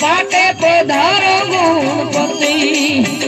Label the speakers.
Speaker 1: પાટે પધારો ગુણપતિ